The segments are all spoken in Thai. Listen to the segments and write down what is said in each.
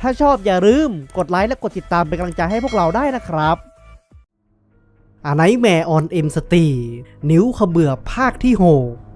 ถ้าชอบอย่าลืมกดไลค์และกดติดตามเป็นกำลังใจให้พวกเราได้นะครับอาไนแมออนเอ็มสตีนิ้วขเบือภาคที่ 6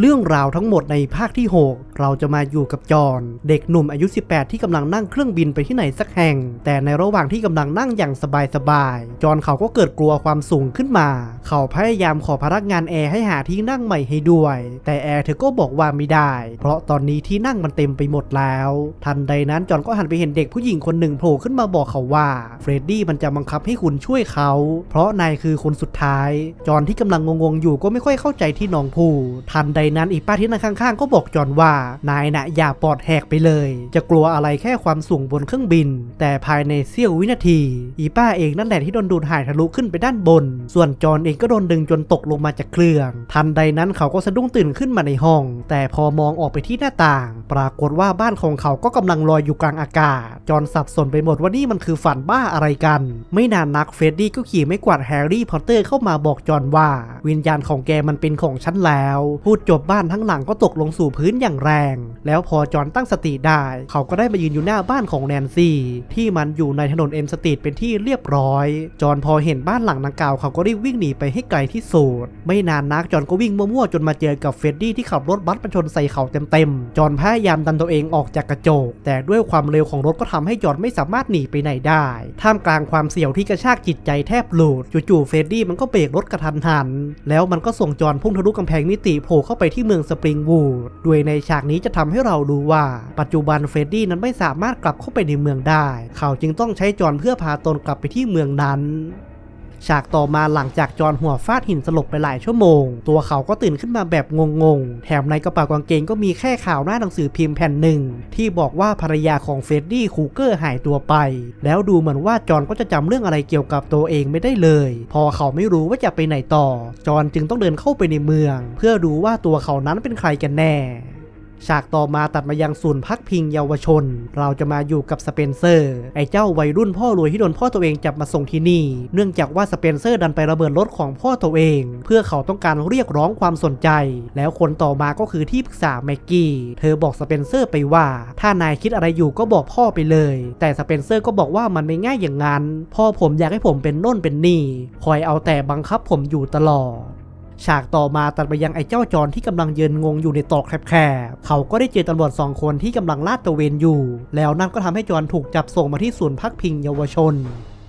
เรื่องราวทั้งหมดในภาคที่ 6 เราจะมาอยู่กับจอห์นเด็กหนุ่มอายุ 18 ที่กำลังนั่งเครื่องบินไปที่ไหนสักแห่ง แต่ในระหว่างที่กำลังนั่งอย่างสบายๆจอห์นเขาก็เกิดกลัวความสูงขึ้นมา เขาพยายามขอพนักงานแอร์ให้หาที่นั่งใหม่ให้ด้วย แต่แอร์เธอก็บอกว่าไม่ได้ เพราะตอนนี้ที่นั่งมันเต็มไปหมดแล้ว ทันใดนั้นจอห์นก็หันไปเห็นเด็กผู้หญิงคนหนึ่งโผล่ขึ้นมาบอกเขาว่าเฟรดดี้มันจะบังคับให้คุณช่วยเขา เพราะนายคือคนสุดท้าย จอห์นที่กำลังงงๆอยู่ก็ไม่ค่อยเข้าใจที่น้องพูดทันใดนั้นอีป้าที่นั่งข้างๆ ก็บอกจอห์นว่านายนะอย่าปอดแหกไปเลย จะกลัวอะไรแค่ความสูงบนเครื่องบิน แต่ภายในเสี้ยววินาที อีป้าเองนั่นแหละที่โดนดูดหายทะลุขึ้นไปด้านบน ส่วนจอห์นเองก็โดนดึงจนตกลงมาจากเครื่องทันใดนั้นเขาก็สะดุ้งตื่นขึ้นมาในห้อง แต่พอมองออกไปที่หน้าต่าง ปรากฏว่าบ้านของเขาก็กำลังลอยอยู่กลางอากาศ จอห์นสับสนไปหมดว่านี่มันคือฝันบ้าอะไรกัน ไม่นานนักเฟรดดี้ก็ขี่ไม่กวาดแฮร์รี่พอตเตอร์เข้ามาบอกจอห์นว่า วิญญาณของแกมันเป็นของฉันแล้ว พูดจบบ้านทั้งหลังก็ตกลงสู่พื้นอย่างแรง แล้วพอจอห์นตั้งสติได้ เขาก็ได้มายืนอยู่หน้าบ้านของแนนซี่ ที่มันอยู่ในถนนเอ็มสตรีทเป็นที่เรียบร้อย จอห์นพอเห็นบ้านหลังดังกล่าวเขาก็รีบวิ่งหนีไปให้ไกลที่สุดไม่นานนักจอห์นก็วิ่งมั่วๆจนมาเจอกับเฟรดดี้ที่ขับรถบัสมาชนใส่เขาเต็มๆจอห์นพยายามดันตัวเองออกจากกระจก แต่ด้วยความเร็วของรถก็ทำให้จอห์นไม่สามารถหนีไปไหนได้ ท่ามกลางความเสี่ยวที่กระชากจิตใจแทบหลุดจู่ๆเฟรดดี้มันก็เบรกรถกระทันหัน แล้วมันก็ส่งจอนพุ่งทะลุกำแพงมิติโผล่เข้าไปที่เมืองสปริงวูดด้วยในฉากนี้จะทำให้เรารู้ว่า ปัจจุบันเฟรดดี้นั้นไม่สามารถกลับเข้าไปในเมืองได้ เขาจึงต้องใช้จอนเพื่อพาตนกลับไปที่เมืองนั้น ฉากต่อมาหลังจากจอนหัวฟาดหินสลบไปหลายชั่วโมง ตัวเขาก็ตื่นขึ้นมาแบบงงๆ แถมในกระเป๋ากางเกงก็มีแค่ข่าวหน้าหนังสือพิมพ์แผ่นหนึ่ง ที่บอกว่าภรรยาของเฟรดดี้คูเกอร์หายตัวไป แล้วดูเหมือนว่าจอนก็จะจำเรื่องอะไรเกี่ยวกับตัวเองไม่ได้เลย พอเขาไม่รู้ว่าจะไปไหนต่อ จอนจึงต้องเดินเข้าไปในเมือง เพื่อดูว่าตัวเขานั้นเป็นใครกันแน่ ฉากต่อมาตัดมายังศูนย์พักพิงเยาวชน เราจะมาอยู่กับสเปนเซอร์ ไอ้เจ้าวัยรุ่นพ่อรวยที่โดนพ่อตัวเองจับมาส่งที่นี่ เนื่องจากว่าสเปนเซอร์ดันไประเบิดรถของพ่อตัวเอง เพื่อเขาต้องการเรียกร้องความสนใจ แล้วคนต่อมาก็คือที่ปรึกษาแม็กกี้ เธอบอกสเปนเซอร์ไปว่า ถ้านายคิดอะไรอยู่ก็บอกพ่อไปเลย แต่สเปนเซอร์ก็บอกว่ามันไม่ง่ายอย่างนั้น พ่อผมอยากให้ผมเป็นน่นเป็นนี่ คอยเอาแต่บังคับผมอยู่ตลอด ฉากต่อมาตัดไปยังไอ้เจ้าจอนที่กำลังยืนงงอยู่ในตอกแคบๆ เขาก็ได้เจอตำรวจสองคนที่กำลังลาดตระเวนอยู่ แล้วนั่นก็ทำให้จอนถูกจับส่งมาที่ศูนย์พักพิงเยาวชน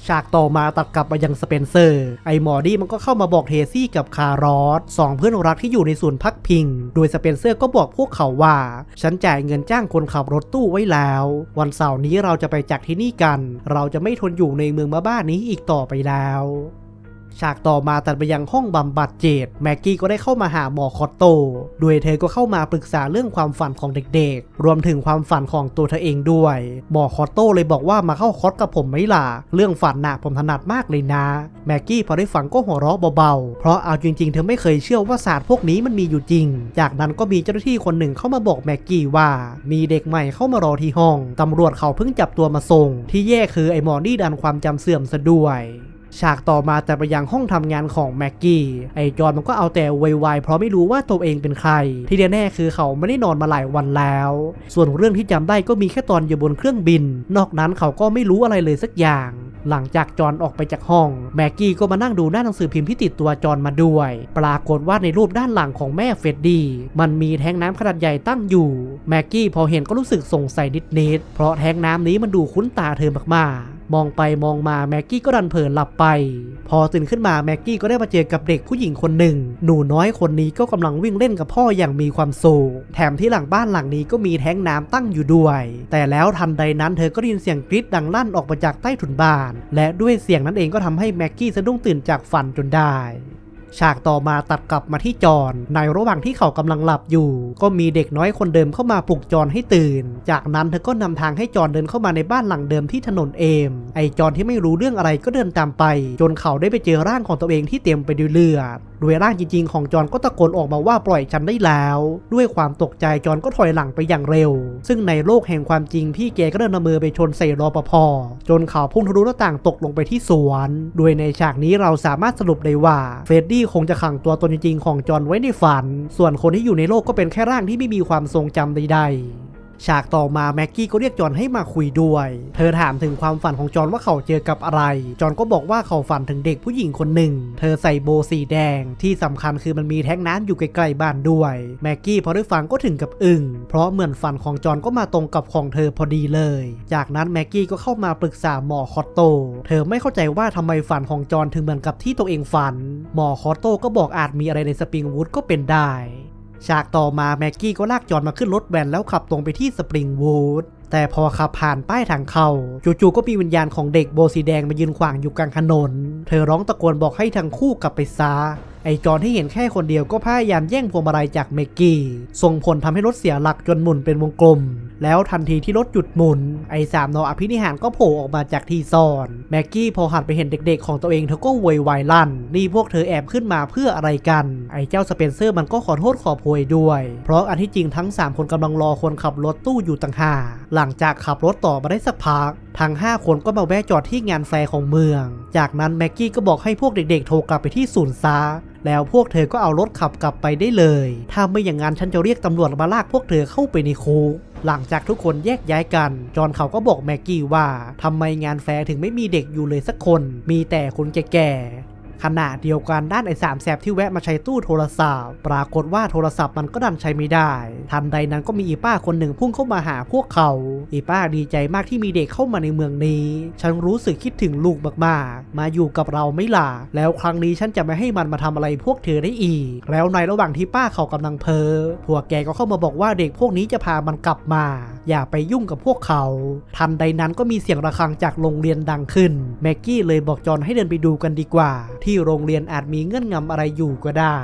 ฉากต่อมาตัดกลับมายังสเปนเซอร์ ไอ้หมอดี้มันก็เข้ามาบอกเทซี่กับคารอสสองเพื่อนรักที่อยู่ในศูนย์พักพิง โดยสเปนเซอร์ก็บอกพวกเขาว่า ฉันจ่ายเงินจ้างคนขับรถตู้ไว้แล้ว วันเสาร์นี้เราจะไปจากที่นี่กัน เราจะไม่ทนอยู่ในเมืองมาบ้านนี้อีกต่อไปแล้ว ฉากต่อมาตัดไปยังห้องบำบัดเจดแม็กกี้ก็ได้เข้ามาหาหมอคอตโต โดยเธอก็เข้ามาปรึกษาเรื่องความฝันของเด็กๆ รวมถึงความฝันของตัวเธอเองด้วย หมอคอตโตเลยบอกว่ามาเข้าคอร์สกับผมไหมล่ะ เรื่องฝันหน่ะผมถนัดมากเลยนะ แม็กกี้พอได้ฟังก็หัวเราะเบาๆ เพราะเอาจริงๆ เธอไม่เคยเชื่อว่าศาสตร์พวกนี้มันมีอยู่จริง จากนั้นก็มีเจ้าหน้าที่คนหนึ่งเข้ามาบอกแม็กกี้ว่า มีเด็กใหม่เข้ามารอที่ห้อง ตำรวจเขาเพิ่งจับตัวมาส่ง ที่แย่คือไอ้หมอนี่ดันความจำเสื่อมซะด้วย ฉากต่อมาแต่ไปยังห้องทำงานของแม็กกี้ไอจอนมันก็เอาแต่วายวยเพราะไม่รู้ว่าตัวเองเป็นใคร ที่แน่ๆคือเขาไม่ได้นอนมาหลายวันแล้ว ส่วนเรื่องที่จำได้ก็มีแค่ตอนอยู่บนเครื่องบิน นอกนั้นเขาก็ไม่รู้อะไรเลยสักอย่างหลังจากจอนออกไปจากห้อง แม็กกี้ก็มานั่งดูหน้าหนังสือพิมพ์ที่ติดตัวจอนมาด้วย ปรากฏว่าในรูปด้านหลังของแม่เฟรดดี้มันมีแท้งน้ำขนาดใหญ่ตั้งอยู่ แม็กกี้พอเห็นก็รู้สึกสงสัยนิดๆเพราะแท้งน้ำนี้มันดูคุ้นตาเธอมากๆ มองไปมองมาแม็กกี้ก็ดันเผลอหลับไป พอตื่นขึ้นมาแม็กกี้ก็ได้มาเจอกับเด็กผู้หญิงคนหนึ่ง หนูน้อยคนนี้ก็กำลังวิ่งเล่นกับพ่ออย่างมีความสุขแถมที่หลังบ้านหลังนี้ก็มีแท้งน้ำตั้งอยู่ด้วย แต่แล้วทันใดนั้นเธอก็ได้ยินเสียงกรี๊ดดังลั่นออกมาจากใต้ถุนบ้าน และด้วยเสียงนั้นเองก็ทำให้แม็กกี้สะดุ้งตื่นจากฝันจนได้ ฉากต่อมาตัดกลับมาที่จอนในระหว่างที่เขากำลังหลับอยู่ ก็มีเด็กน้อยคนเดิมเข้ามาปลุกจอนให้ตื่น จากนั้นเธอก็นำทางให้จอนเดินเข้ามาในบ้านหลังเดิมที่ถนนเอม ไอจอนที่ไม่รู้เรื่องอะไรก็เดินตามไป จนเขาได้ไปเจอร่างของตัวเองที่เต็มไปด้วยเลือดโดยร่างจริงๆ ของจอนก็ตะโกนออกมาว่าปล่อยฉันได้แล้ว ด้วยความตกใจจอนก็ถอยหลังไปอย่างเร็ว ซึ่งในโลกแห่งความจริงพี่แกก็เดินมือไปชนใส่รอปภจนเขาพุ่งทะลุหน้าต่างตกลงไปที่สวนโดยในฉากนี้เราสามารถสรุปได้ว่าเฟรดดี้คงจะขังตัวตนจริงๆของจอนไว้ในฝัน ส่วนคนที่อยู่ในโลกก็เป็นแค่ร่างที่ไม่มีความทรงจำใดๆ ฉากต่อมาแม็กกี้ก็เรียกจอนให้มาคุยด้วย เธอถามถึงความฝันของจอนว่าเขาเจอกับอะไร จอนก็บอกว่าเขาฝันถึงเด็กผู้หญิงคนหนึ่ง เธอใส่โบสีแดง ที่สำคัญคือมันมีแท้งน้ำอยู่ใกล้ๆบ้านด้วย แม็กกี้พอได้ฟังก็ถึงกับอึ้ง เพราะเหมือนฝันของจอนก็มาตรงกับของเธอพอดีเลย จากนั้นแม็กกี้ก็เข้ามาปรึกษาหมอคอตโต เธอไม่เข้าใจว่าทำไมฝันของจอนถึงเหมือนกับที่ตัวเองฝัน หมอคอตโตก็บอกอาจมีอะไรในสปริงวูดก็เป็นได้ ฉากต่อมาแม็กกี้ก็ลากจอนมาขึ้นรถแวนแล้วขับตรงไปที่สปริงวูดแต่พอขับผ่านป้ายทางเข้าจู่ๆก็มีวิญญาณของเด็กโบสีแดงมายืนขวางอยู่กลางถนน เธอร้องตะโกนบอกให้ทั้งคู่กลับไปซา ไอจอนที่เห็นแค่คนเดียวก็พยายามแย่งพวงมาลัยจากเมกกี้ส่งผลทำให้รถเสียหลักจนหมุนเป็นวงกลม แล้วทันทีที่รถหยุดหมุน ไอสามนออภินิหารก็โผล่ออกมาจากที่ซ่อนแม็กกี้พอหันไปเห็นเด็กๆ ของตัวเองเธอก็โวยวายลั่น นี่พวกเธอแอบขึ้นมาเพื่ออะไรกัน ไอเจ้าสเปนเซอร์มันก็ขอโทษขอโพยด้วย เพราะอันที่จริงทั้ง 3 คนกำลังรอคนขับรถตู้อยู่ต่างหากหลังจากขับรถต่อมาได้สักพักทั้ง 5 คนก็มาแวะจอดที่งานแฟร์ของเมือง จากนั้นแม็กกี้ก็บอกให้พวกเด็กๆ โทรกลับไปที่ศูนย์ซา แล้วพวกเธอก็เอารถขับกลับไปได้เลย ถ้าไม่อย่างนั้นฉันจะเรียกตำรวจมาลากพวกเธอเข้าไปในคุกหลังจากทุกคนแยกย้ายกัน จอห์นเขาก็บอกแม็กกี้ว่าทำไมงานแฟร์ถึงไม่มีเด็กอยู่เลยสักคน มีแต่คนแก่ๆ ขณะเดียวกันด้านไอ้สามแสบที่แวะมาใช้ตู้โทรศัพท์ ปรากฏว่าโทรศัพท์มันก็ดันใช้ไม่ได้ ทันใดนั้นก็มีอีป้าคนหนึ่งพุ่งเข้ามาหาพวกเขา อีป้าดีใจมากที่มีเด็กเข้ามาในเมืองนี้ ฉันรู้สึกคิดถึงลูกมากๆ มาอยู่กับเราไม่ล่ะ แล้วครั้งนี้ฉันจะไม่ให้มันมาทำอะไรพวกเธอได้อีก แล้วในระหว่างที่ป้าเขากำลังเพ้อพวกแกก็เข้ามาบอกว่าเด็กพวกนี้จะพามันกลับมา อย่าไปยุ่งกับพวกเขา ทันใดนั้นก็มีเสียงระฆังจากโรงเรียนดังขึ้น แม็กกี้เลยบอกจอนให้เดินไปดูกันดีกว่าที่โรงเรียนอาจมีเงื่อนงำอะไรอยู่ก็ได้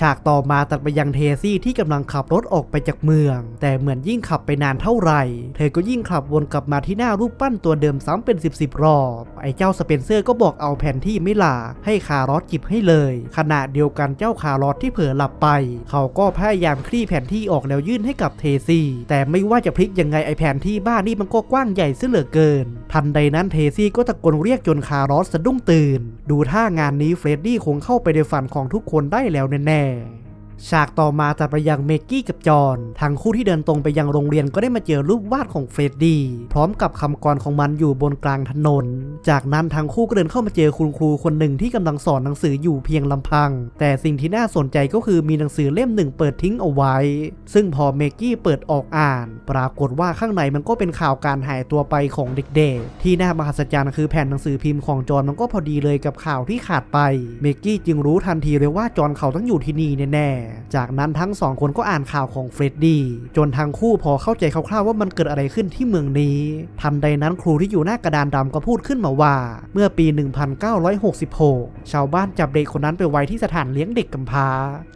ฉากต่อมาตัดไปยังเทซี่ที่กำลังขับรถออกไปจากเมือง แต่เหมือนยิ่งขับไปนานเท่าไหร่ เธอก็ยิ่งขับวนกลับมาที่หน้ารูปปั้นตัวเดิมซ้ำเป็น 10บสรอบ ไอ้เจ้าสเปนเซอร์ก็บอกเอาแผนที่ไม่ล่ะให้คารอสจิบให้เลย ขณะเดียวกันเจ้าคารอสที่เผลอหลับไป เขาก็พยายามคลี่แผนที่ออกแล้วยื่นให้กับเทซี่ แต่ไม่ว่าจะพลิกยังไงไอ้แผนที่บ้านนี่มันก็กว้างใหญ่เสียเหลือเกิน ทันใดนั้นเทซี่ก็ตะโกนเรียกจนคารอสสะดุ้งตื่น ดูท่างานนี้เฟรดดี้คงเข้าไปในฝันของทุกคนได้แล้วแน่ๆ ฉากต่อมาตัดไปยังเมกกี้กับจอห์นทั้งคู่ที่เดินตรงไปยังโรงเรียนก็ได้มาเจอรูปวาดของเฟรดดี้พร้อมกับคำกรของมันอยู่บนกลางถนน จากนั้นทั้งคู่ก็เดินเข้ามาเจอคุณครูคนหนึ่งที่กำลังสอนหนังสืออยู่เพียงลำพัง แต่สิ่งที่น่าสนใจก็คือมีหนังสือเล่มหนึ่งเปิดทิ้งเอาไว้ ซึ่งพอเมกกี้เปิดออกอ่าน ปรากฏว่าข้างในมันก็เป็นข่าวการหายตัวไปของเด็กๆ ที่น่ามหัศจรรย์คือแผ่นหนังสือพิมพ์ของจอห์นมันก็พอดีเลยกับข่าวที่ขาดไป เมกกี้จึงรู้ทันทีเลยว่าจอห์นเขาต้องอยู่ที่นี่แน่ๆจากนั้นทั้งสองคนก็อ่านข่าวของเฟรดดี้จนทั้งคู่พอเข้าใจคร่าวๆว่ามันเกิดอะไรขึ้นที่เมืองนี้ ทันใดนั้นครูที่อยู่หน้ากระดานดำก็พูดขึ้นมาว่า เมื่อปี 1966 ชาวบ้านจับเด็กคนนั้นไปไว้ที่สถานเลี้ยงเด็กกำพร้า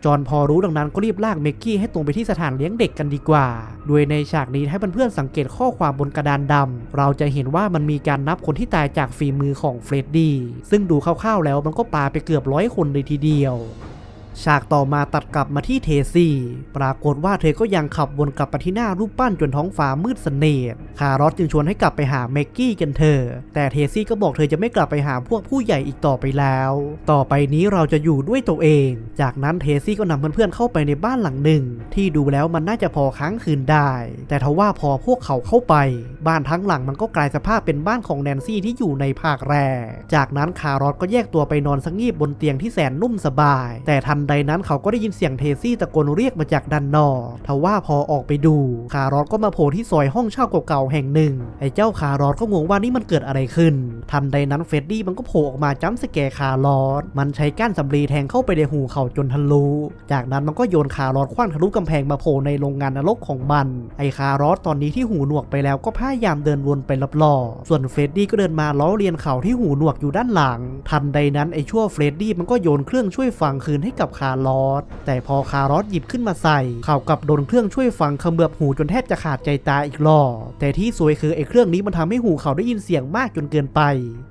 จอนพอรู้ดังนั้นก็รีบลากเมกกี้ให้ตรงไปที่สถานเลี้ยงเด็กกันดีกว่า โดยในฉากนี้ให้เพื่อนๆสังเกตข้อความบนกระดานดำเราจะเห็นว่ามันมีการนับคนที่ตายจากฝีมือของเฟรดดี้ซึ่งดูคร่าวๆแล้วมันก็ปาไปเกือบร้อยคนเลยทีเดียว ฉากต่อมาตัดกลับมาที่เทซี่ ปรากฏว่าเธอก็ยังขับวนกลับไปที่หน้ารูปปั้นจนท้องฟ้ามืดสนเนตคารอสจึงชวนให้กลับไปหาเมกกี้กันเถอะแต่เทซี่ก็บอกเธอจะไม่กลับไปหาพวกผู้ใหญ่อีกต่อไปแล้ว ต่อไปนี้เราจะอยู่ด้วยตัวเอง จากนั้นเทซี่ก็นำเพื่อนๆเข้าไปในบ้านหลังหนึ่ง ที่ดูแล้วมันน่าจะพอค้างคืนได้ แต่ทว่าพอพวกเขาเข้าไป บ้านทั้งหลังมันก็กลายสภาพเป็นบ้านของแนนซี่ที่อยู่ในภาคแรก จากนั้นคารอสก็แยกตัวไปนอนสังงีบบนเตียงที่แสนนุ่มสบาย แต่ทันใดนั้นเขาก็ได้ยินเสียงเทซี่ตะโกนเรียกมาจากด้านนอกทว่าพอออกไปดู คารอสก็มาโผล่ที่ซอยห้องเช่าเก่าๆแห่งหนึ่ง ไอ้เจ้าคารอสก็งงว่านี่มันเกิดอะไรขึ้น ทันใดนั้นเฟรดดี้มันก็โผล่ออกมาจ้ำสแกคารอสมันใช้ก้านสำลีแทงเข้าไปในหูเขาจนทะลุ จากนั้นมันก็โยนคารอสคว้างทะลุกำแพงมาโผล่ในโรงงานนรกของมัน ไอ้คารอสตอนนี้ที่หูหนวกไปแล้วก็พยายามเดินวนไปรอบๆส่วนเฟรดดี้ก็เดินมาล้อเลียนเขาที่หูหนวกอยู่ด้านหลัง ทันใดนั้นไอ้ชั่วเฟรดดี้มันก็โยนเครื่องช่วยฟังคืนให้กับคารอสแต่พอคารอสหยิบขึ้นมาใส่เขากับโดนเครื่องช่วยฟังเขมือบหูจนแทบจะขาดใจตายอีกรอบแต่ที่สวยคือไอ้เครื่องนี้มันทำให้หูเขาได้ยินเสียงมากจนเกินไป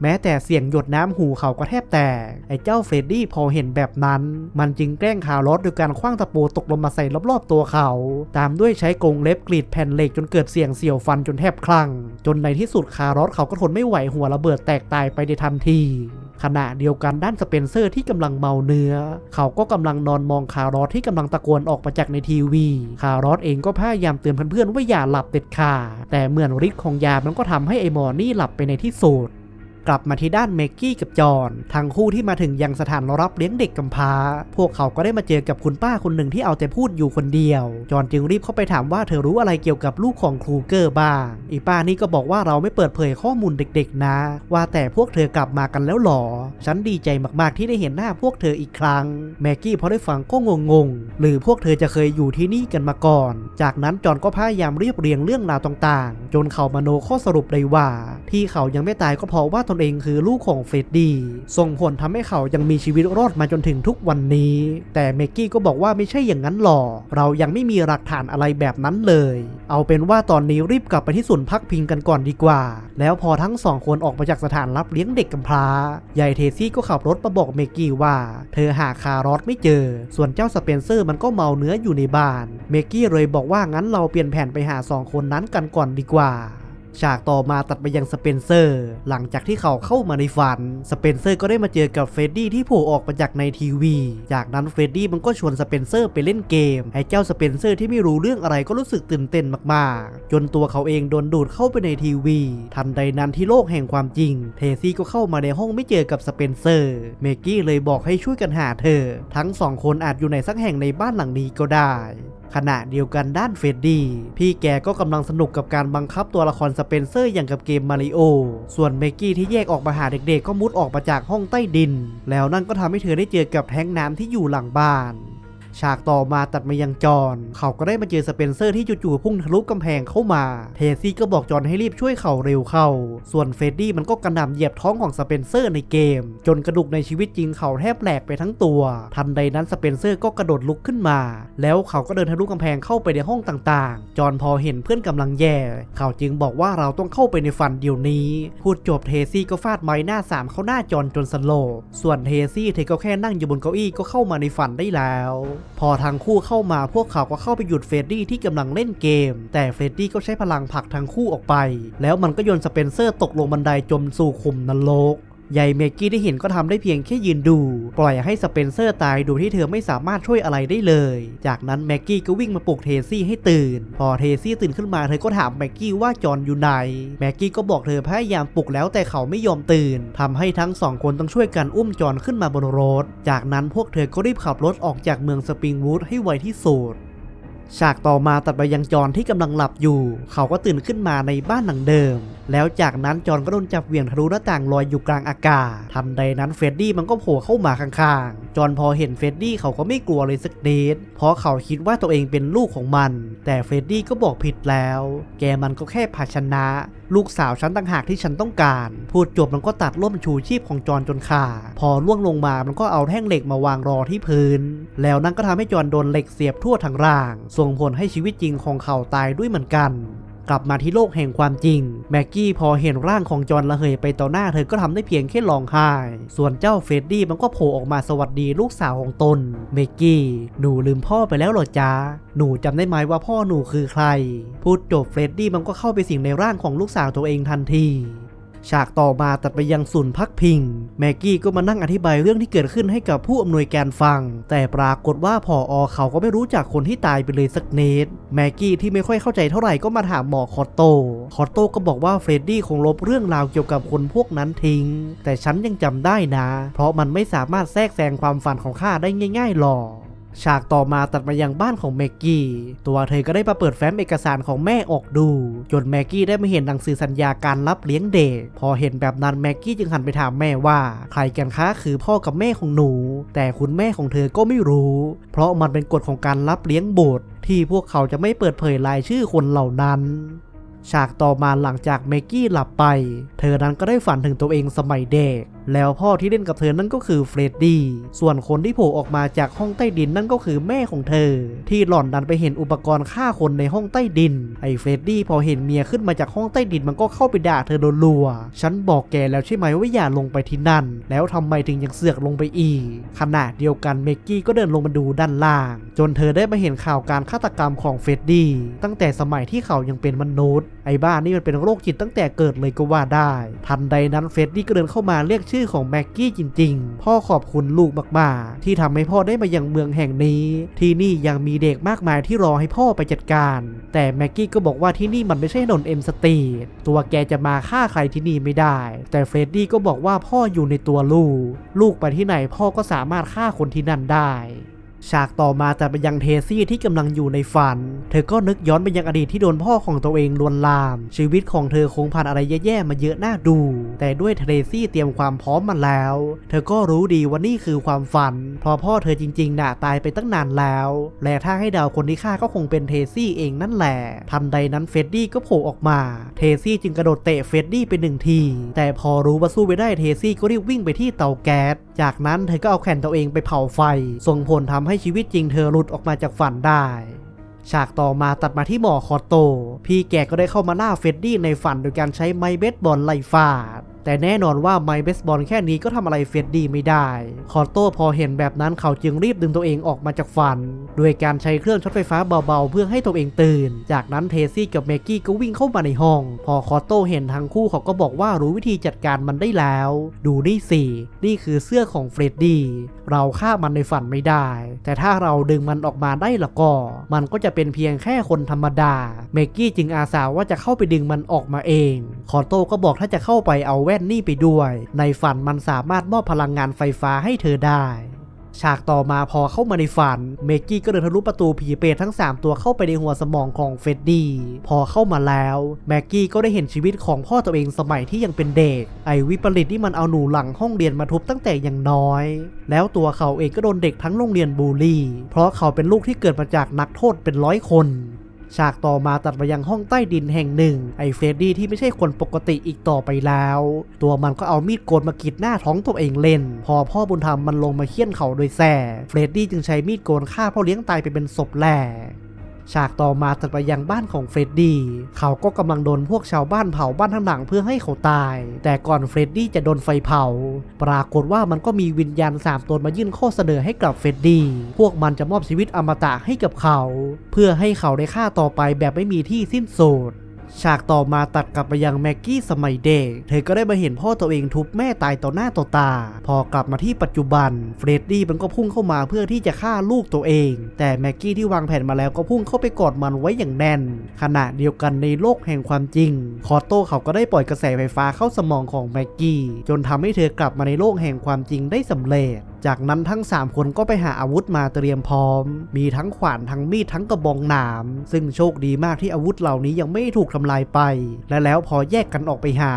แม้แต่เสียงหยดน้ำหูเขาก็แทบแตกไอ้เจ้าเฟรดดี้พอเห็นแบบนั้น มันจึงแกล้งคารอสโดยการคว้างตะปูตกลงมาใส่รอบๆตัวเขา ตามด้วยใช้กรงเล็บกรีดแผ่นเหล็กจนเกิดเสียงเสียวฟันจนแทบคลั่ง จนในที่สุดคารอสเขาก็ทนไม่ไหวหัวระเบิดแตกตายไปในทันที ขณะเดียวกันด้านสเปนเซอร์ที่กำลังเมาเนื้อ เขาก็กำลังนอนมองคารอสที่กำลังตะโกนออกมาจากในทีวี คารอสเองก็พยายามเตือนเพื่อนๆว่าอย่าหลับเด็ดขาดแต่เหมือนฤทธิ์ของยามันก็ทำให้ไอหมอนี่หลับไปในที่สุด กลับมาที่ด้านเมกกี้กับจอห์นทั้งคู่ที่มาถึงยังสถานรับเลี้ยงเด็กกำพร้า พวกเขาก็ได้มาเจอกับคุณป้าคนหนึ่งที่เอาแต่พูดอยู่คนเดียว จอห์นจึงรีบเข้าไปถามว่าเธอรู้อะไรเกี่ยวกับลูกของครูเกอร์บ้าง อีป้านี่ก็บอกว่าเราไม่เปิดเผยข้อมูลเด็ก ๆ นะ ว่าแต่พวกเธอกลับมากันแล้วหรอ ฉันดีใจมากๆที่ได้เห็นหน้าพวกเธออีกครั้ง แม็กกี้พอได้ฟังก็งงๆ หรือพวกเธอจะเคยอยู่ที่นี่กันมาก่อน จากนั้นจอห์นก็พยายามเรียบเรียงเรื่องราวต่างๆ จนเขามโนข้อสรุปได้ว่า ที่เขายังไม่ตายก็เพราะว่าตนเองคือลูกของเฟรดดี้ส่งผลทำให้เขายังมีชีวิตรอดมาจนถึงทุกวันนี้ แต่เมกกี้ก็บอกว่าไม่ใช่อย่างนั้นหรอกเรายังไม่มีหลักฐานอะไรแบบนั้นเลย เอาเป็นว่าตอนนี้รีบกลับไปที่ศูนย์พักพิงกันก่อนดีกว่า แล้วพอทั้งสองคนออกมาจากสถานรับเลี้ยงเด็กกำพร้า ยายเทซี่ก็ขับรถมาบอกเมกกี้ว่า เธอหาคารอสไม่เจอ ส่วนเจ้าสเปนเซอร์มันก็เมาเนื้ออยู่ในบ้าน เมกกี้เลยบอกว่างั้นเราเปลี่ยนแผนไปหาสองคนนั้นกันก่อนดีกว่า ฉากต่อมาตัดไปยังสเปนเซอร์ หลังจากที่เขาเข้ามาในฝัน สเปนเซอร์ก็ได้มาเจอกับเฟรดดี้ที่โผล่ออกมาจากในทีวี จากนั้นเฟรดดี้มันก็ชวนสเปนเซอร์ไปเล่นเกม ไอ้เจ้าสเปนเซอร์ที่ไม่รู้เรื่องอะไรก็รู้สึกตื่นเต้นมากๆ จนตัวเขาเองโดนดูดเข้าไปในทีวี ทันใดนั้นที่โลกแห่งความจริง เทซี่ก็เข้ามาในห้องไม่เจอกับสเปนเซอร์ เมกกี้เลยบอกให้ช่วยกันหาเธอ ทั้งสองคนอาจอยู่ในสักแห่งในบ้านหลังนี้ก็ได้ ขณะเดียวกันด้านเฟรดดี้พี่แกก็กำลังสนุกกับการบังคับตัวละครสเปนเซอร์อย่างกับเกมมาริโอ ส่วนเมกกี้ที่แยกออกมาหาเด็กๆ ก็มุดออกมาจากห้องใต้ดิน แล้วนั่นก็ทำให้เธอได้เจอกับแท้งน้ำที่อยู่หลังบ้าน ฉากต่อมาตัดมายังจอห์นเขาก็ได้มาเจอสเปนเซอร์ที่จู่ๆพุ่งทะลุกำแพงเข้ามาเทซี่ก็บอกจอห์นให้รีบช่วยเขาเร็วเข้า ส่วนเฟรดดี้มันก็กระหน่ำเหยียบท้องของสเปนเซอร์ในเกม จนกระดูกในชีวิตจริงเขาแทบแหลกไปทั้งตัว ทันใดนั้นสเปนเซอร์ก็กระโดดลุกขึ้นมา แล้วเขาก็เดินทะลุกำแพงเข้าไปในห้องต่างๆ จอห์นพอเห็นเพื่อนกำลังแย่ เขาจึงบอกว่าเราต้องเข้าไปในฝันเดี๋ยวนี้ พูดจบเทซี่ก็ฟาดไม้หน้าสามเข้าหน้าจอห์นจนสโลว์ส่วนเทซี่เธอก็แค่นั่งอยู่บนเก้าอี้ก็เข้ามาในฝันได้แล้วพอทางคู่เข้ามาพวกเขาก็เข้าไปหยุดเฟรดดี้ที่กำลังเล่นเกม แต่เฟรดดี้ก็ใช้พลังผลักทางคู่ออกไป แล้วมันก็โยนสเปนเซอร์ตกลงบันไดจมสู่ขุมนรก ยายเมกกี้ได้เห็นก็ทำได้เพียงแค่ยืนดู ปล่อยให้สเปนเซอร์ตายโดยที่เธอไม่สามารถช่วยอะไรได้เลย จากนั้นแม็กกี้ก็วิ่งมาปลุกเทซี่ให้ตื่น พอเทซี่ตื่นขึ้นมาเธอก็ถามแม็กกี้ว่าจอนอยู่ไหนแม็กกี้ก็บอกเธอพยายามปลุกแล้วแต่เขาไม่ยอมตื่นทำให้ทั้งสองคนต้องช่วยกันอุ้มจอนขึ้นมาบนรถ จากนั้นพวกเธอก็รีบขับรถออกจากเมืองสปริงวูดให้ไวที่สุดฉากต่อมาตัดไปยังจอนที่กำลังหลับอยู่ เขาก็ตื่นขึ้นมาในบ้านหลังเดิม แล้วจากนั้นจอนก็โดนจับเหวี่ยงทะลุหน้าต่างลอยอยู่กลางอากาศทันใดนั้นเฟรดดี้มันก็โผล่เข้ามาข้างๆ จอนพอเห็นเฟรดดี้เขาก็ไม่กลัวเลยสักนิดเพราะเขาคิดว่าตัวเองเป็นลูกของมัน แต่เฟรดดี้ก็บอกผิดแล้ว แกมันก็แค่ภาชนะ ลูกสาวฉันต่างหากที่ฉันต้องการ พูดจบมันก็ตัดล่มชูชีพของจอนจนขาดพอล่วงลงมามันก็เอาแท่งเหล็กมาวางรอที่พื้น แล้วนั่นก็ทำให้จอนโดนเหล็กเสียบทั่วทั้งร่าง ส่งผลให้ชีวิตจริงของเขาตายด้วยเหมือนกัน กลับมาที่โลกแห่งความจริง แม็กกี้พอเห็นร่างของจอห์นระเหยไปต่อหน้าเธอก็ทำได้เพียงแค่ร้องไห้ ส่วนเจ้าเฟรดดี้มันก็โผล่ออกมาสวัสดีลูกสาวของตน เมกกี้ หนูลืมพ่อไปแล้วหรอจ๊ะ หนูจำได้ไหมว่าพ่อหนูคือใคร พูดจบเฟรดดี้มันก็เข้าไปสิงในร่างของลูกสาวตัวเองทันที ฉากต่อมาตัดไปยังศูนย์พักพิง แม็กกี้ก็มานั่งอธิบายเรื่องที่เกิดขึ้นให้กับผู้อำนวยการฟัง แต่ปรากฏว่าพออเขาก็ไม่รู้จักคนที่ตายไปเลยสักเนตแม็กกี้ที่ไม่ค่อยเข้าใจเท่าไหร่ก็มาถามหมอคอตโต คอตโตก็บอกว่าเฟรดดี้คงลบเรื่องราวเกี่ยวกับคนพวกนั้นทิ้ง แต่ฉันยังจำได้นะ เพราะมันไม่สามารถแทรกแซงความฝันของข้าได้ง่าย ๆหรอก ฉากต่อมาตัดมายังบ้านของแม็กกี้ ตัวเธอก็ได้มาเปิดแฟ้มเอกสารของแม่ออกดู จนแม็กกี้ได้มาเห็นหนังสือสัญญาการรับเลี้ยงเด็ก พอเห็นแบบนั้นแม็กกี้จึงหันไปถามแม่ว่า ใครกันคะคือพ่อกับแม่ของหนู แต่คุณแม่ของเธอก็ไม่รู้ เพราะมันเป็นกฎของการรับเลี้ยงบุตรที่พวกเขาจะไม่เปิดเผยรายชื่อคนเหล่านั้นฉากต่อมาหลังจากเมกกี้หลับไป เธอนั้นก็ได้ฝันถึงตัวเองสมัยเด็ก แล้วพ่อที่เล่นกับเธอนั่นก็คือเฟรดดี้ ส่วนคนที่โผล่ออกมาจากห้องใต้ดินนั่นก็คือแม่ของเธอ ที่หล่อนดันไปเห็นอุปกรณ์ฆ่าคนในห้องใต้ดิน ไอ้เฟรดดี้พอเห็นเมียขึ้นมาจากห้องใต้ดินมันก็เข้าไปด่าเธอโดนลัว ฉันบอกแกแล้วใช่ไหมว่าอย่าลงไปที่นั่น แล้วทำไมถึงยังเสือกลงไปอีก ขณะเดียวกันเมกกี้ก็เดินลงมาดูด้านล่าง จนเธอได้มาเห็นข่าวการฆาตกรรมของเฟรดดี้ตั้งแต่สมัยที่เขายังเป็นมนุษย์ ไอ้บ้านนี่มันเป็นโรคจิตตั้งแต่เกิดเลยก็ว่าได้ ทันใดนั้นเฟรดดี้ก็เดินเข้ามาเรียกชื่อชื่อของแม็กกี้จริง ๆ พ่อขอบคุณลูกมากๆ ที่ทำให้พ่อได้มายังเมืองแห่งนี้ ที่นี่ยังมีเด็กมากมายที่รอให้พ่อไปจัดการ แต่แม็กกี้ก็บอกว่าที่นี่มันไม่ใช่ถนนเอ็มสตรีทตัวแกจะมาฆ่าใครที่นี่ไม่ได้ แต่เฟรดดี้ก็บอกว่าพ่ออยู่ในตัวลูก ลูกไปที่ไหนพ่อก็สามารถฆ่าคนที่นั่นได้ ฉากต่อมาแต่ไปยังเทซี่ที่กำลังอยู่ในฝัน เธอก็นึกย้อนไปยังอดีตที่โดนพ่อของตัวเองลวนลาม ชีวิตของเธอคงผ่านอะไรแย่ๆมาเยอะน่าดู แต่ด้วยเทซี่เตรียมความพร้อมมาแล้ว เธอก็รู้ดีว่านี่คือความฝัน เพราะพ่อเธอจริงๆน่ะตายไปตั้งนานแล้ว และถ้าให้เดาวคนที่ฆ่าก็คงเป็นเทซี่เองนั่นแหละ ทันใดนั้นเฟดดี้ก็โผล่ออกมา เทซี่จึงกระโดดเตะเฟดดี้ไปหนึ่งที แต่พอรู้ว่าสู้ไม่ได้เทซี่ก็รีบวิ่งไปที่เตาแก๊ส จากนั้นเธอก็เอาแขนตัวเองไปเผาไฟ ส่งผลทำให้ชีวิตจริงเธอหลุดออกมาจากฝันได้ ฉากต่อมาตัดมาที่หมอคอโต พี่แกก็ได้เข้ามาล่าเฟดดี้ในฝันโดยการใช้ไม้เบสบอลไล่ฟาด แต่แน่นอนว่าไม้เบสบอลแค่นี้ก็ทำอะไรเฟดดี้ไม่ได้ คอตโต้พอเห็นแบบนั้นเขาจึงรีบดึงตัวเองออกมาจากฝัน โดยการใช้เครื่องช็อตไฟฟ้าเบาๆ เพื่อให้ตัวเองตื่น จากนั้นเทซี่กับเมกกี้ก็วิ่งเข้ามาในห้อง พอคอตโต้เห็นทั้งคู่เขาก็บอกว่ารู้วิธีจัดการมันได้แล้ว ดูนี่สิ นี่คือเสื้อของเฟรดดี้ เราฆ่ามันในฝันไม่ได้ แต่ถ้าเราดึงมันออกมาได้ละก็ มันก็จะเป็นเพียงแค่คนธรรมดา เมกกี้จึงอาสาว่าจะเข้าไปดึงมันออกมาเอง คอโต้ก็บอกถ้าจะเข้าไปเอาแว่นนี่ไปด้วย ในฝันมันสามารถมอบพลังงานไฟฟ้าให้เธอได้ ฉากต่อมาพอเข้ามาในฝัน เมกกี้ก็เดินทะลุประตูผีเปรตทั้ง 3 ตัวเข้าไปในหัวสมองของเฟดดี้พอเข้ามาแล้วแม็กกี้ก็ได้เห็นชีวิตของพ่อตัวเองสมัยที่ยังเป็นเด็ก ไอวิปริตที่มันเอาหนูหลังห้องเรียนมาทุบตั้งแต่ยังน้อย แล้วตัวเขาเองก็โดนเด็กทั้งโรงเรียนบูลลี่ เพราะเขาเป็นลูกที่เกิดมาจากนักโทษเป็นร้อยคน ฉากต่อมาตัดไปยังห้องใต้ดินแห่งหนึ่ง ไอ้เฟรดดี้ที่ไม่ใช่คนปกติอีกต่อไปแล้ว ตัวมันก็เอามีดโกนมากรีดหน้าท้องตัวเองเล่น พอพ่อบุญธรรมมันลงมาเคี่ยนเขาโดยแส่เฟรดดี้จึงใช้มีดโกนฆ่าพ่อเลี้ยงตายไปเป็นศพแหล่ ฉากต่อมาตัดไปยังบ้านของเฟรดดี้เขาก็กำลังโดนพวกชาวบ้านเผาบ้านทั้างหลังเพื่อให้เขาตาย แต่ก่อนเฟรดดี้จะโดนไฟเผา ปรากฏว่ามันก็มีวิญญาณสามตนมายื่นข้อเสนอให้กับเฟรดดี้พวกมันจะมอบชีวิตอมตะให้กับเขา เพื่อให้เขาได้ฆ่าต่อไปแบบไม่มีที่สิ้นสุด ฉากต่อมาตัดกลับไปยังแม็กกี้สมัยเด็ก เธอก็ได้มาเห็นพ่อตัวเองทุบแม่ตายต่อหน้าต่อตา พอกลับมาที่ปัจจุบัน เฟรดดี้มันก็พุ่งเข้ามาเพื่อที่จะฆ่าลูกตัวเอง แต่แม็กกี้ที่วางแผนมาแล้วก็พุ่งเข้าไปกอดมันไว้อย่างแน่น ขณะเดียวกันในโลกแห่งความจริง คอโต้เขาก็ได้ปล่อยกระแสไฟฟ้าเข้าสมองของแม็กกี้ จนทำให้เธอกลับมาในโลกแห่งความจริงได้สำเร็จจากนั้นทั้ง 3 คนก็ไปหาอาวุธมาเตรียมพร้อม มีทั้งขวานทั้งมีดทั้งกระบองหนาม ซึ่งโชคดีมากที่อาวุธเหล่านี้ยังไม่ถูกทำลายไป และแล้วพอแยกกันออกไปหา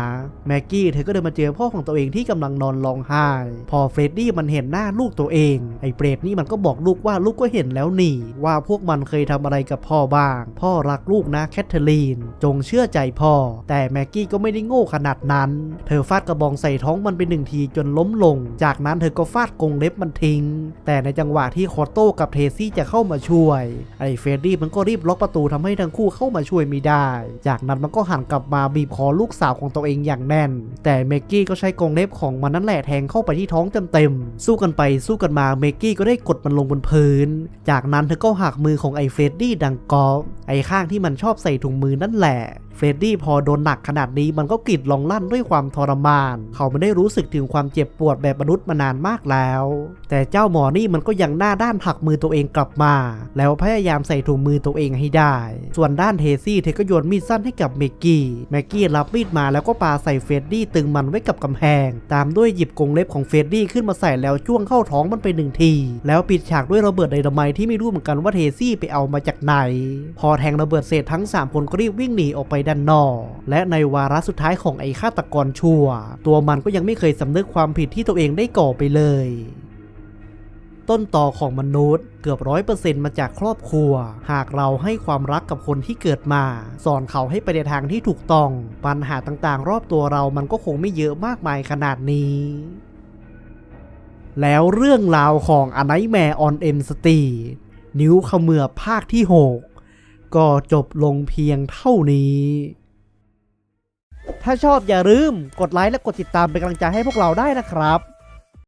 แม็กกี้เธอก็เดินมาเจอพ่อของตัวเองที่กำลังนอนร้องไห้ พอเฟรดดี้มันเห็นหน้าลูกตัวเอง ไอ้เปรตนี่มันก็บอกลูกว่าลูกก็เห็นแล้วนี่ ว่าพวกมันเคยทำอะไรกับพ่อบ้าง พ่อรักลูกนะแคทเธอรีน จงเชื่อใจพ่อ แต่แม็กกี้ก็ไม่ได้โง่ขนาดนั้น เธอฟาดกระบองใส่ท้องมันไปหนึ่งทีจนล้มลง จากนั้นเธอก็ฟาดกรงเล็บมันทิ้ง แต่ในจังหวะที่คอตโต้กับเทซี่จะเข้ามาช่วย ไอ้เฟรดดี้มันก็รีบล็อกประตูทำให้ทั้งคู่เข้ามาช่วยไม่ได้ จากนั้นมันก็หันกลับมาบีบคอลูกสาวของตัวเองอย่างแน่น แต่เมกกี้ก็ใช้กรงเล็บของมันนั่นแหละแทงเข้าไปที่ท้องเต็มๆสู้กันไปสู้กันมาเมกกี้ก็ได้กดมันลงบนพื้น จากนั้นเธอก็หักมือของไอ้เฟรดดี้ดังกอไอ้ข้างที่มันชอบใส่ถุงมือนั่นแหละเฟรดดี้พอโดนหนักขนาดนี้มันก็กรีดร้องลั่นด้วยความทรมาน เขาไม่ได้รู้สึกถึงความเจ็บปวดแบบมนุษย์มานานมากแล้ว แต่เจ้าหมอนี่มันก็ยังหน้าด้านผักมือตัวเองกลับมา แล้วพยายามใส่ถุงมือตัวเองให้ได้ ส่วนด้านเทซี่เธอก็โยนมีดสั้นให้กับเมกกี้แมกกี้รับมีดมาแล้วก็ปาใส่เฟรดดี้ตึงมันไว้กับกำแพง ตามด้วยหยิบกรงเล็บของเฟรดดี้ขึ้นมาใส่แล้วจ้วงเข้าท้องมันไปหนึ่งที แล้วปิดฉากด้วยระเบิดไดนาไมที่ไม่รู้เหมือนกันว่าเทซี่ไปเอามาจากไหน พอแทงระเบิดเสร็จทั้ง 3 คนก็รีบวิ่งหนีออกไปด้านนอก และในวาระสุดท้ายของไอ้ฆาตกรชั่ว ตัวมันก็ยังไม่เคยสำนึกความผิดที่ตัวเองได้ก่อไปเลย ต้นต่อของมนุษย์เกือบร้อยเปอร์เซ็นต์มาจากครอบครัว หากเราให้ความรักกับคนที่เกิดมา สอนเขาให้ไปในทางที่ถูกต้อง ปัญหาต่างๆ รอบตัวเรามันก็คงไม่เยอะมากมายขนาดนี้แล้วเรื่องราวของอ n i แม e ออนเอ็มสตีนิ้วเขมือภาคที่ 6 ก็จบลงเพียงเท่านี้ ถ้าชอบอย่าลืมกดไลค์และกดติดตามเป็นกำลังใจให้พวกเราได้นะครับ